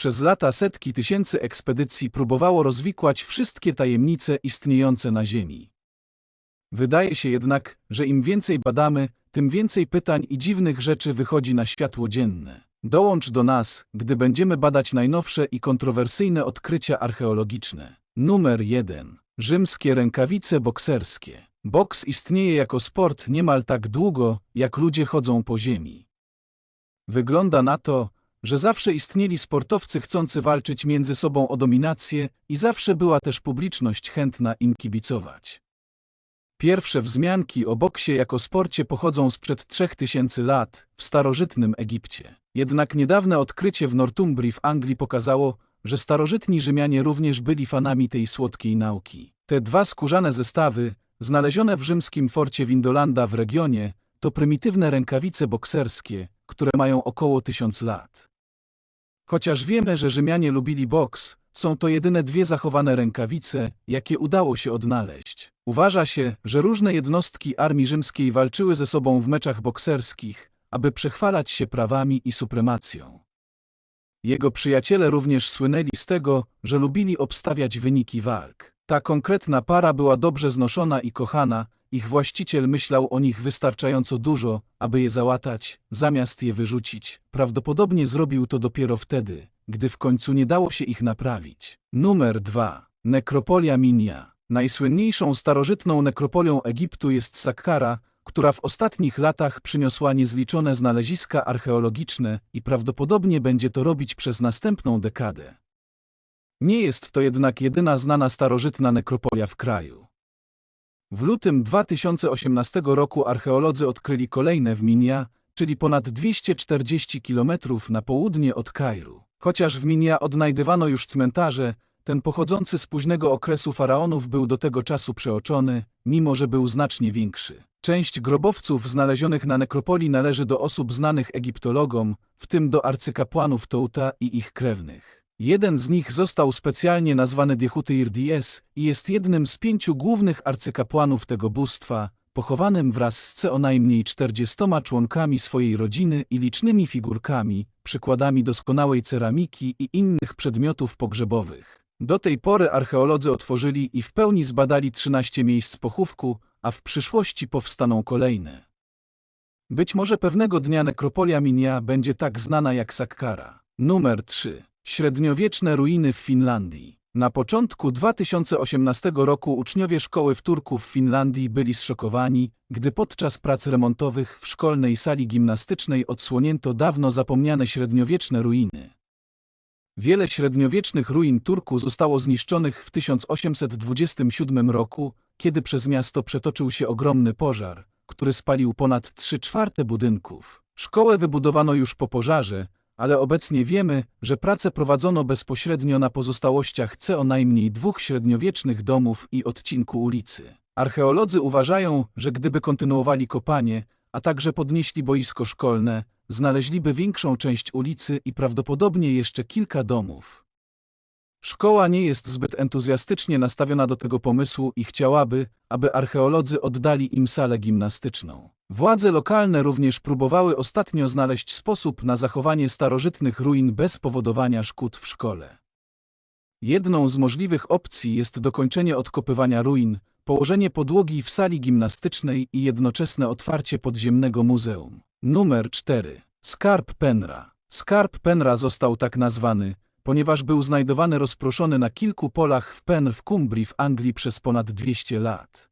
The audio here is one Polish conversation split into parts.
Przez lata setki tysięcy ekspedycji próbowało rozwikłać wszystkie tajemnice istniejące na Ziemi. Wydaje się jednak, że im więcej badamy, tym więcej pytań i dziwnych rzeczy wychodzi na światło dzienne. Dołącz do nas, gdy będziemy badać najnowsze i kontrowersyjne odkrycia archeologiczne. Numer 1. Rzymskie rękawice bokserskie. Boks istnieje jako sport niemal tak długo, jak ludzie chodzą po ziemi. Wygląda na to, że zawsze istnieli sportowcy chcący walczyć między sobą o dominację i zawsze była też publiczność chętna im kibicować. Pierwsze wzmianki o boksie jako sporcie pochodzą sprzed 3000 lat w starożytnym Egipcie. Jednak niedawne odkrycie w Northumbrii w Anglii pokazało, że starożytni Rzymianie również byli fanami tej słodkiej nauki. Te dwa skórzane zestawy, znalezione w rzymskim forcie Windolanda w regionie, to prymitywne rękawice bokserskie, które mają około tysiąc lat. Chociaż wiemy, że Rzymianie lubili boks, są to jedyne dwie zachowane rękawice, jakie udało się odnaleźć. Uważa się, że różne jednostki armii rzymskiej walczyły ze sobą w meczach bokserskich, aby przechwalać się prawami i supremacją. Jego przyjaciele również słynęli z tego, że lubili obstawiać wyniki walk. Ta konkretna para była dobrze znoszona i kochana, ich właściciel myślał o nich wystarczająco dużo, aby je załatać, zamiast je wyrzucić. Prawdopodobnie zrobił to dopiero wtedy, gdy w końcu nie dało się ich naprawić. Numer 2. Nekropolia Minia. Najsłynniejszą starożytną nekropolią Egiptu jest Sakkara, która w ostatnich latach przyniosła niezliczone znaleziska archeologiczne i prawdopodobnie będzie to robić przez następną dekadę. Nie jest to jednak jedyna znana starożytna nekropolia w kraju. W lutym 2018 roku archeolodzy odkryli kolejne w Minia, czyli ponad 240 km na południe od Kairu. Chociaż w Minia odnajdywano już cmentarze, ten pochodzący z późnego okresu faraonów był do tego czasu przeoczony, mimo że był znacznie większy. Część grobowców znalezionych na nekropolii należy do osób znanych egiptologom, w tym do arcykapłanów Touta i ich krewnych. Jeden z nich został specjalnie nazwany Diehutyr Dies i jest jednym z pięciu głównych arcykapłanów tego bóstwa, pochowanym wraz z co najmniej czterdziestoma członkami swojej rodziny i licznymi figurkami, przykładami doskonałej ceramiki i innych przedmiotów pogrzebowych. Do tej pory archeolodzy otworzyli i w pełni zbadali 13 miejsc pochówku, a w przyszłości powstaną kolejne. Być może pewnego dnia nekropolia Minia będzie tak znana jak Sakkara. Numer 3. Średniowieczne ruiny w Finlandii. Na początku 2018 roku uczniowie szkoły w Turku w Finlandii byli zszokowani, gdy podczas prac remontowych w szkolnej sali gimnastycznej odsłonięto dawno zapomniane średniowieczne ruiny. Wiele średniowiecznych ruin Turku zostało zniszczonych w 1827 roku, kiedy przez miasto przetoczył się ogromny pożar, który spalił ponad 3 czwarte budynków. Szkołę wybudowano już po pożarze, ale obecnie wiemy, że prace prowadzono bezpośrednio na pozostałościach co najmniej dwóch średniowiecznych domów i odcinku ulicy. Archeolodzy uważają, że gdyby kontynuowali kopanie, a także podnieśli boisko szkolne, znaleźliby większą część ulicy i prawdopodobnie jeszcze kilka domów. Szkoła nie jest zbyt entuzjastycznie nastawiona do tego pomysłu i chciałaby, aby archeolodzy oddali im salę gimnastyczną. Władze lokalne również próbowały ostatnio znaleźć sposób na zachowanie starożytnych ruin bez powodowania szkód w szkole. Jedną z możliwych opcji jest dokończenie odkopywania ruin, położenie podłogi w sali gimnastycznej i jednoczesne otwarcie podziemnego muzeum. Numer 4. Skarb Penra. Skarb Penra został tak nazwany, ponieważ był znajdowany rozproszony na kilku polach w Penr w Cumbrii w Anglii przez ponad 200 lat.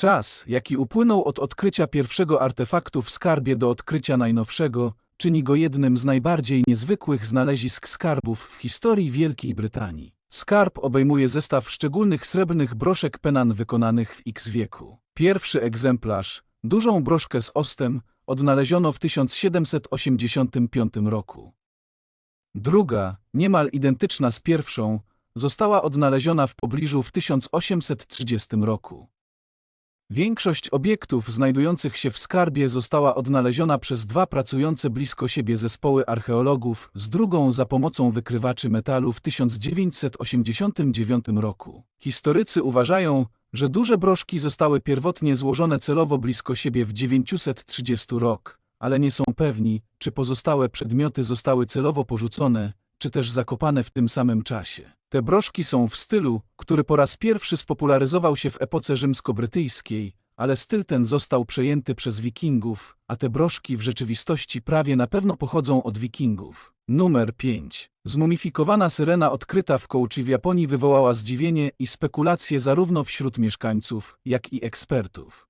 Czas, jaki upłynął od odkrycia pierwszego artefaktu w skarbie do odkrycia najnowszego, czyni go jednym z najbardziej niezwykłych znalezisk skarbów w historii Wielkiej Brytanii. Skarb obejmuje zestaw szczególnych srebrnych broszek penan wykonanych w X wieku. Pierwszy egzemplarz, dużą broszkę z ostem, odnaleziono w 1785 roku. Druga, niemal identyczna z pierwszą, została odnaleziona w pobliżu w 1830 roku. Większość obiektów znajdujących się w skarbie została odnaleziona przez dwa pracujące blisko siebie zespoły archeologów z drugą za pomocą wykrywaczy metalu w 1989 roku. Historycy uważają, że duże broszki zostały pierwotnie złożone celowo blisko siebie w 930 rok, ale nie są pewni, czy pozostałe przedmioty zostały celowo porzucone, czy też zakopane w tym samym czasie. Te broszki są w stylu, który po raz pierwszy spopularyzował się w epoce rzymsko-brytyjskiej, ale styl ten został przejęty przez wikingów, a te broszki w rzeczywistości prawie na pewno pochodzą od wikingów. Numer 5. Zmumifikowana syrena odkryta w Kołczy w Japonii wywołała zdziwienie i spekulacje zarówno wśród mieszkańców, jak i ekspertów.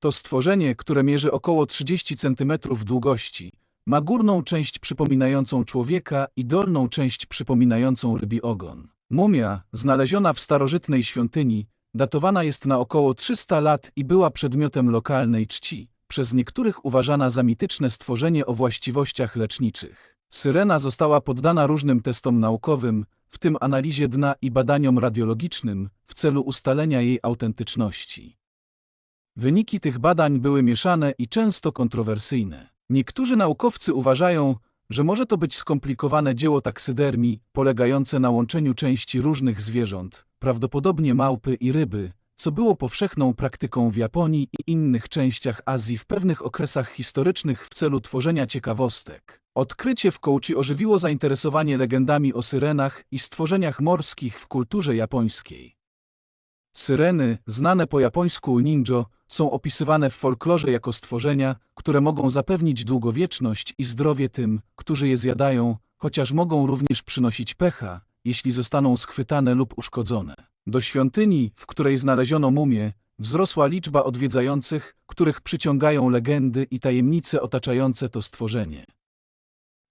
To stworzenie, które mierzy około 30 cm długości, ma górną część przypominającą człowieka i dolną część przypominającą rybi ogon. Mumia, znaleziona w starożytnej świątyni, datowana jest na około 300 lat i była przedmiotem lokalnej czci, przez niektórych uważana za mityczne stworzenie o właściwościach leczniczych. Syrena została poddana różnym testom naukowym, w tym analizie dna i badaniom radiologicznym, w celu ustalenia jej autentyczności. Wyniki tych badań były mieszane i często kontrowersyjne. Niektórzy naukowcy uważają, że może to być skomplikowane dzieło taksydermii, polegające na łączeniu części różnych zwierząt, prawdopodobnie małpy i ryby, co było powszechną praktyką w Japonii i innych częściach Azji w pewnych okresach historycznych w celu tworzenia ciekawostek. Odkrycie w Kołczy ożywiło zainteresowanie legendami o syrenach i stworzeniach morskich w kulturze japońskiej. Syreny, znane po japońsku ninjo, są opisywane w folklorze jako stworzenia, które mogą zapewnić długowieczność i zdrowie tym, którzy je zjadają, chociaż mogą również przynosić pecha, jeśli zostaną schwytane lub uszkodzone. Do świątyni, w której znaleziono mumię, wzrosła liczba odwiedzających, których przyciągają legendy i tajemnice otaczające to stworzenie.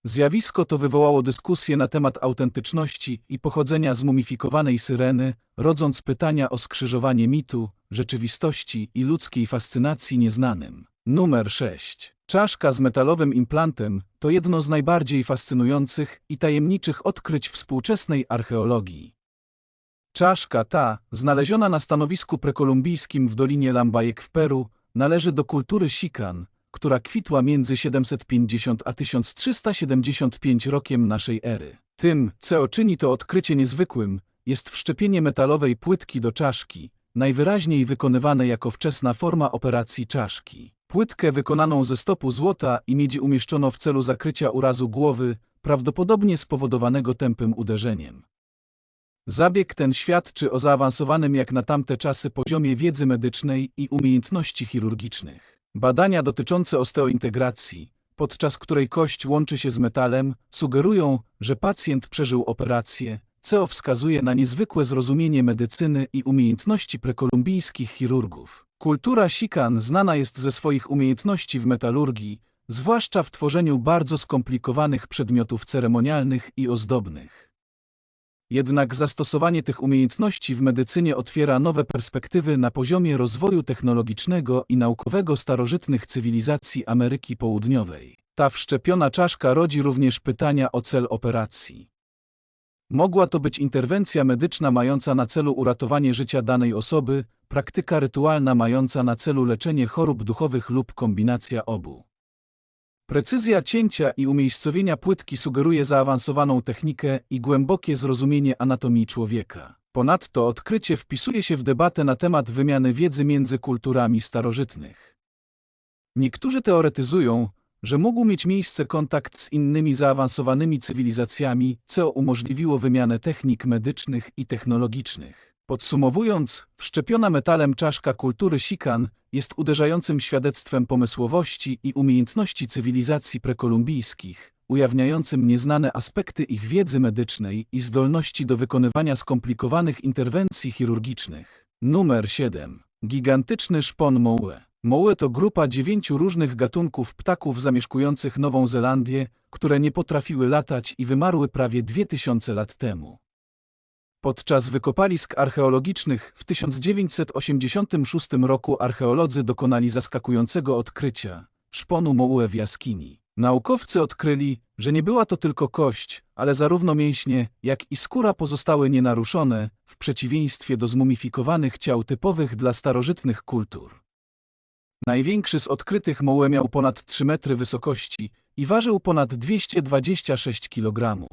Zjawisko to wywołało dyskusję na temat autentyczności i pochodzenia zmumifikowanej syreny, rodząc pytania o skrzyżowanie mitu, rzeczywistości i ludzkiej fascynacji nieznanym. Numer 6. Czaszka z metalowym implantem to jedno z najbardziej fascynujących i tajemniczych odkryć współczesnej archeologii. Czaszka ta, znaleziona na stanowisku prekolumbijskim w Dolinie Lambajek w Peru, należy do kultury Sikan, która kwitła między 750 a 1375 rokiem naszej ery. Tym, co czyni to odkrycie niezwykłym, jest wszczepienie metalowej płytki do czaszki, najwyraźniej wykonywane jako wczesna forma operacji czaszki. Płytkę wykonaną ze stopu złota i miedzi umieszczono w celu zakrycia urazu głowy, prawdopodobnie spowodowanego tępym uderzeniem. Zabieg ten świadczy o zaawansowanym jak na tamte czasy poziomie wiedzy medycznej i umiejętności chirurgicznych. Badania dotyczące osteointegracji, podczas której kość łączy się z metalem, sugerują, że pacjent przeżył operację, co wskazuje na niezwykłe zrozumienie medycyny i umiejętności prekolumbijskich chirurgów. Kultura Sikan znana jest ze swoich umiejętności w metalurgii, zwłaszcza w tworzeniu bardzo skomplikowanych przedmiotów ceremonialnych i ozdobnych. Jednak zastosowanie tych umiejętności w medycynie otwiera nowe perspektywy na poziomie rozwoju technologicznego i naukowego starożytnych cywilizacji Ameryki Południowej. Ta wszczepiona czaszka rodzi również pytania o cel operacji. Mogła to być interwencja medyczna mająca na celu uratowanie życia danej osoby, praktyka rytualna mająca na celu leczenie chorób duchowych lub kombinacja obu. Precyzja cięcia i umiejscowienia płytki sugeruje zaawansowaną technikę i głębokie zrozumienie anatomii człowieka. Ponadto odkrycie wpisuje się w debatę na temat wymiany wiedzy między kulturami starożytnych. Niektórzy teoretyzują, że mógł mieć miejsce kontakt z innymi zaawansowanymi cywilizacjami, co umożliwiło wymianę technik medycznych i technologicznych. Podsumowując, wszczepiona metalem czaszka kultury Sikan jest uderzającym świadectwem pomysłowości i umiejętności cywilizacji prekolumbijskich, ujawniającym nieznane aspekty ich wiedzy medycznej i zdolności do wykonywania skomplikowanych interwencji chirurgicznych. Numer 7. Gigantyczny szpon Moue. Moue to grupa dziewięciu różnych gatunków ptaków zamieszkujących Nową Zelandię, które nie potrafiły latać i wymarły prawie 2000 lat temu. Podczas wykopalisk archeologicznych w 1986 roku archeolodzy dokonali zaskakującego odkrycia szponu Moue w jaskini. Naukowcy odkryli, że nie była to tylko kość, ale zarówno mięśnie, jak i skóra pozostały nienaruszone, w przeciwieństwie do zmumifikowanych ciał typowych dla starożytnych kultur. Największy z odkrytych Moue miał ponad 3 metry wysokości i ważył ponad 226 kg.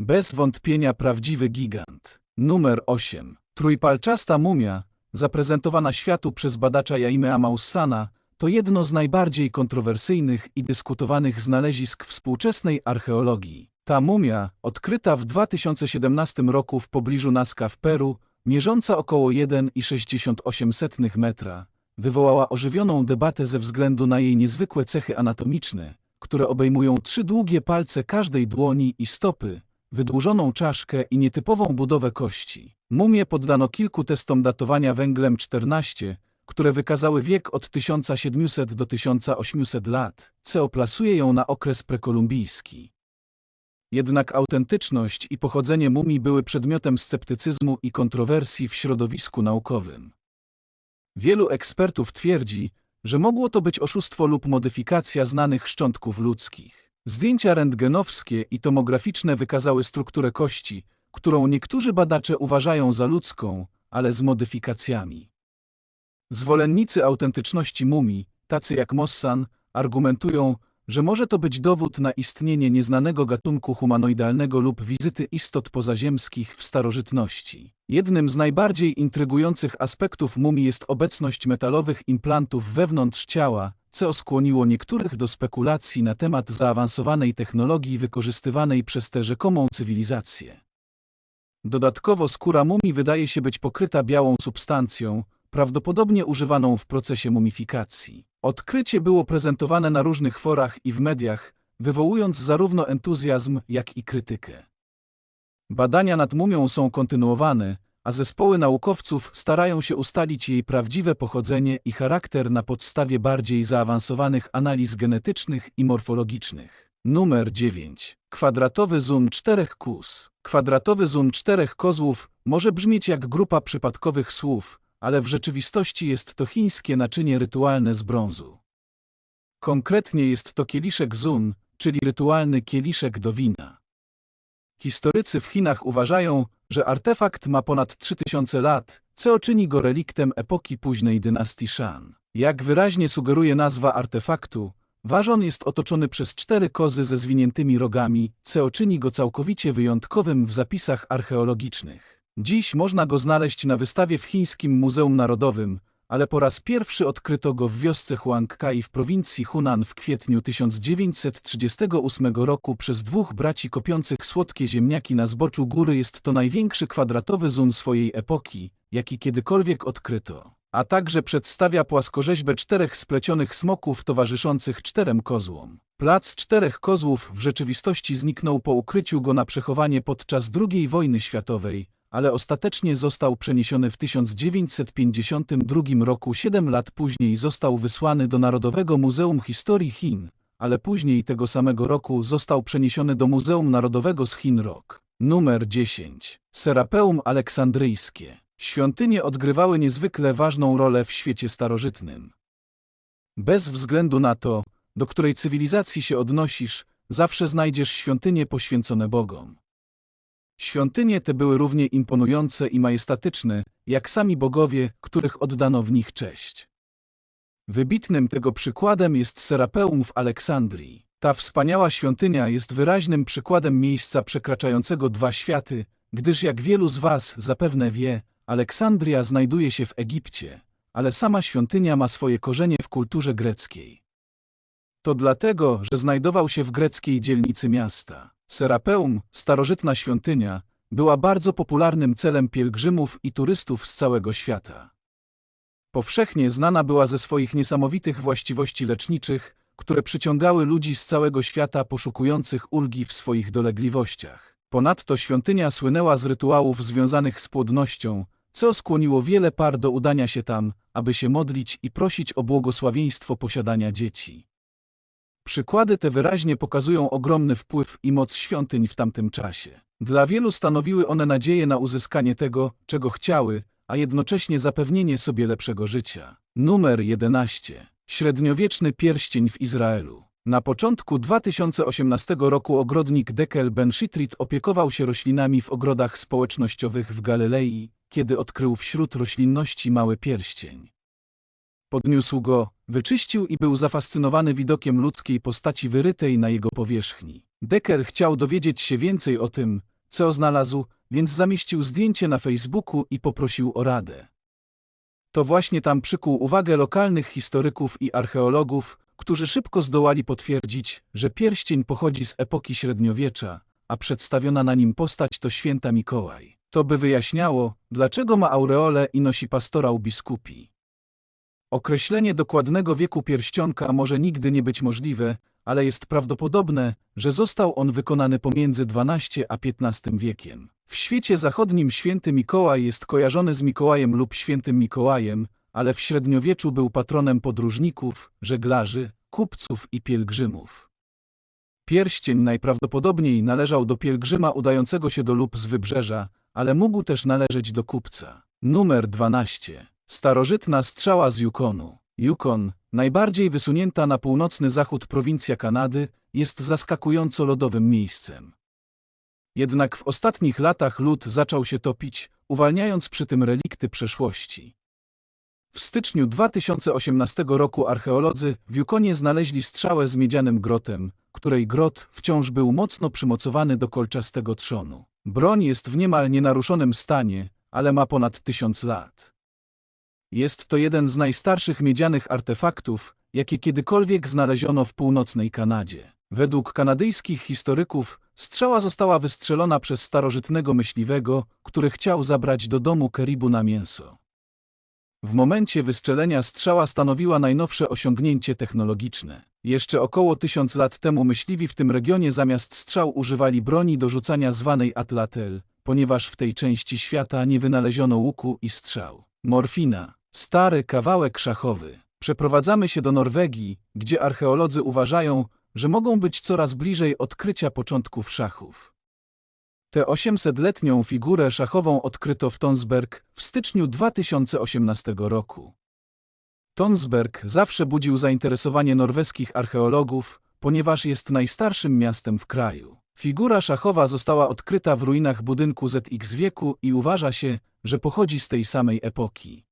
Bez wątpienia prawdziwy gigant. Numer 8. Trójpalczasta mumia, zaprezentowana światu przez badacza Jaimea Maussana, to jedno z najbardziej kontrowersyjnych i dyskutowanych znalezisk współczesnej archeologii. Ta mumia, odkryta w 2017 roku w pobliżu Nazca w Peru, mierząca około 1,68 metra, wywołała ożywioną debatę ze względu na jej niezwykłe cechy anatomiczne, które obejmują trzy długie palce każdej dłoni i stopy, wydłużoną czaszkę i nietypową budowę kości. Mumię poddano kilku testom datowania węglem 14, które wykazały wiek od 1700 do 1800 lat, co plasuje ją na okres prekolumbijski. Jednak autentyczność i pochodzenie mumii były przedmiotem sceptycyzmu i kontrowersji w środowisku naukowym. Wielu ekspertów twierdzi, że mogło to być oszustwo lub modyfikacja znanych szczątków ludzkich. Zdjęcia rentgenowskie i tomograficzne wykazały strukturę kości, którą niektórzy badacze uważają za ludzką, ale z modyfikacjami. Zwolennicy autentyczności mumii, tacy jak Mossan, argumentują, że może to być dowód na istnienie nieznanego gatunku humanoidalnego lub wizyty istot pozaziemskich w starożytności. Jednym z najbardziej intrygujących aspektów mumii jest obecność metalowych implantów wewnątrz ciała, co skłoniło niektórych do spekulacji na temat zaawansowanej technologii wykorzystywanej przez tę rzekomą cywilizację. Dodatkowo skóra mumii wydaje się być pokryta białą substancją, prawdopodobnie używaną w procesie mumifikacji. Odkrycie było prezentowane na różnych forach i w mediach, wywołując zarówno entuzjazm, jak i krytykę. Badania nad mumią są kontynuowane, a zespoły naukowców starają się ustalić jej prawdziwe pochodzenie i charakter na podstawie bardziej zaawansowanych analiz genetycznych i morfologicznych. Numer 9. Kwadratowy zoom czterech kus. Kwadratowy zoom czterech kozłów może brzmieć jak grupa przypadkowych słów, ale w rzeczywistości jest to chińskie naczynie rytualne z brązu. Konkretnie jest to kieliszek zun, czyli rytualny kieliszek do wina. Historycy w Chinach uważają, że artefakt ma ponad 3000 lat, co czyni go reliktem epoki późnej dynastii Shan. Jak wyraźnie sugeruje nazwa artefaktu, ważon jest otoczony przez cztery kozy ze zwiniętymi rogami, co czyni go całkowicie wyjątkowym w zapisach archeologicznych. Dziś można go znaleźć na wystawie w Chińskim Muzeum Narodowym, ale po raz pierwszy odkryto go w wiosce Huangkai w prowincji Hunan w kwietniu 1938 roku przez dwóch braci kopiących słodkie ziemniaki na zboczu góry. Jest to największy kwadratowy zun swojej epoki, jaki kiedykolwiek odkryto, a także przedstawia płaskorzeźbę czterech splecionych smoków towarzyszących czterem kozłom. Plac Czterech Kozłów w rzeczywistości zniknął po ukryciu go na przechowanie podczas II wojny światowej, ale ostatecznie został przeniesiony w 1952 roku. Siedem lat później został wysłany do Narodowego Muzeum Historii Chin, ale później tego samego roku został przeniesiony do Muzeum Narodowego z Chin Rok. Numer 10. Serapeum Aleksandryjskie. Świątynie odgrywały niezwykle ważną rolę w świecie starożytnym. Bez względu na to, do której cywilizacji się odnosisz, zawsze znajdziesz świątynie poświęcone Bogom. Świątynie te były równie imponujące i majestatyczne, jak sami bogowie, których oddano w nich cześć. Wybitnym tego przykładem jest Serapeum w Aleksandrii. Ta wspaniała świątynia jest wyraźnym przykładem miejsca przekraczającego dwa światy, gdyż jak wielu z Was zapewne wie, Aleksandria znajduje się w Egipcie, ale sama świątynia ma swoje korzenie w kulturze greckiej. To dlatego, że znajdował się w greckiej dzielnicy miasta. Serapeum, starożytna świątynia, była bardzo popularnym celem pielgrzymów i turystów z całego świata. Powszechnie znana była ze swoich niesamowitych właściwości leczniczych, które przyciągały ludzi z całego świata poszukujących ulgi w swoich dolegliwościach. Ponadto świątynia słynęła z rytuałów związanych z płodnością, co skłoniło wiele par do udania się tam, aby się modlić i prosić o błogosławieństwo posiadania dzieci. Przykłady te wyraźnie pokazują ogromny wpływ i moc świątyń w tamtym czasie. Dla wielu stanowiły one nadzieję na uzyskanie tego, czego chciały, a jednocześnie zapewnienie sobie lepszego życia. Numer 11. Średniowieczny pierścień w Izraelu. Na początku 2018 roku ogrodnik Dekel Ben Shitrit opiekował się roślinami w ogrodach społecznościowych w Galilei, kiedy odkrył wśród roślinności mały pierścień. Podniósł go, wyczyścił i był zafascynowany widokiem ludzkiej postaci wyrytej na jego powierzchni. Decker chciał dowiedzieć się więcej o tym, co znalazł, więc zamieścił zdjęcie na Facebooku i poprosił o radę. To właśnie tam przykuł uwagę lokalnych historyków i archeologów, którzy szybko zdołali potwierdzić, że pierścień pochodzi z epoki średniowiecza, a przedstawiona na nim postać to święta Mikołaj. To by wyjaśniało, dlaczego ma aureolę i nosi pastorał biskupi. Określenie dokładnego wieku pierścionka może nigdy nie być możliwe, ale jest prawdopodobne, że został on wykonany pomiędzy XII a XV wiekiem. W świecie zachodnim święty Mikołaj jest kojarzony z Mikołajem lub świętym Mikołajem, ale w średniowieczu był patronem podróżników, żeglarzy, kupców i pielgrzymów. Pierścień najprawdopodobniej należał do pielgrzyma udającego się do lub z wybrzeża, ale mógł też należeć do kupca. Numer 12. Starożytna strzała z Yukonu. Yukon, najbardziej wysunięta na północny zachód prowincja Kanady, jest zaskakująco lodowym miejscem. Jednak w ostatnich latach lód zaczął się topić, uwalniając przy tym relikty przeszłości. W styczniu 2018 roku archeolodzy w Yukonie znaleźli strzałę z miedzianym grotem, której grot wciąż był mocno przymocowany do kolczastego trzonu. Broń jest w niemal nienaruszonym stanie, ale ma ponad tysiąc lat. Jest to jeden z najstarszych miedzianych artefaktów, jakie kiedykolwiek znaleziono w północnej Kanadzie. Według kanadyjskich historyków strzała została wystrzelona przez starożytnego myśliwego, który chciał zabrać do domu keribu na mięso. W momencie wystrzelenia strzała stanowiła najnowsze osiągnięcie technologiczne. Jeszcze około tysiąc lat temu myśliwi w tym regionie zamiast strzał używali broni do rzucania zwanej atlatel, ponieważ w tej części świata nie wynaleziono łuku i strzał. Morfina. Stary kawałek szachowy. Przeprowadzamy się do Norwegii, gdzie archeolodzy uważają, że mogą być coraz bliżej odkrycia początków szachów. Tę 800-letnią figurę szachową odkryto w Tonsberg w styczniu 2018 roku. Tonsberg zawsze budził zainteresowanie norweskich archeologów, ponieważ jest najstarszym miastem w kraju. Figura szachowa została odkryta w ruinach budynku ZX wieku i uważa się, że pochodzi z tej samej epoki.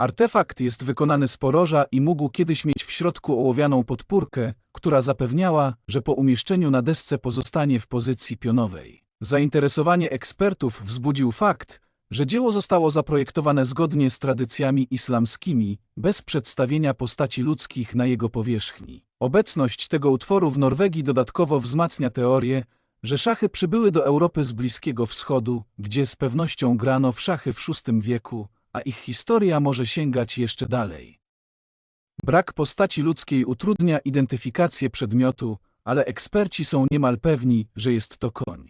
Artefakt jest wykonany z poroża i mógł kiedyś mieć w środku ołowianą podpórkę, która zapewniała, że po umieszczeniu na desce pozostanie w pozycji pionowej. Zainteresowanie ekspertów wzbudził fakt, że dzieło zostało zaprojektowane zgodnie z tradycjami islamskimi, bez przedstawienia postaci ludzkich na jego powierzchni. Obecność tego utworu w Norwegii dodatkowo wzmacnia teorię, że szachy przybyły do Europy z Bliskiego Wschodu, gdzie z pewnością grano w szachy w VI wieku, a ich historia może sięgać jeszcze dalej. Brak postaci ludzkiej utrudnia identyfikację przedmiotu, ale eksperci są niemal pewni, że jest to koń.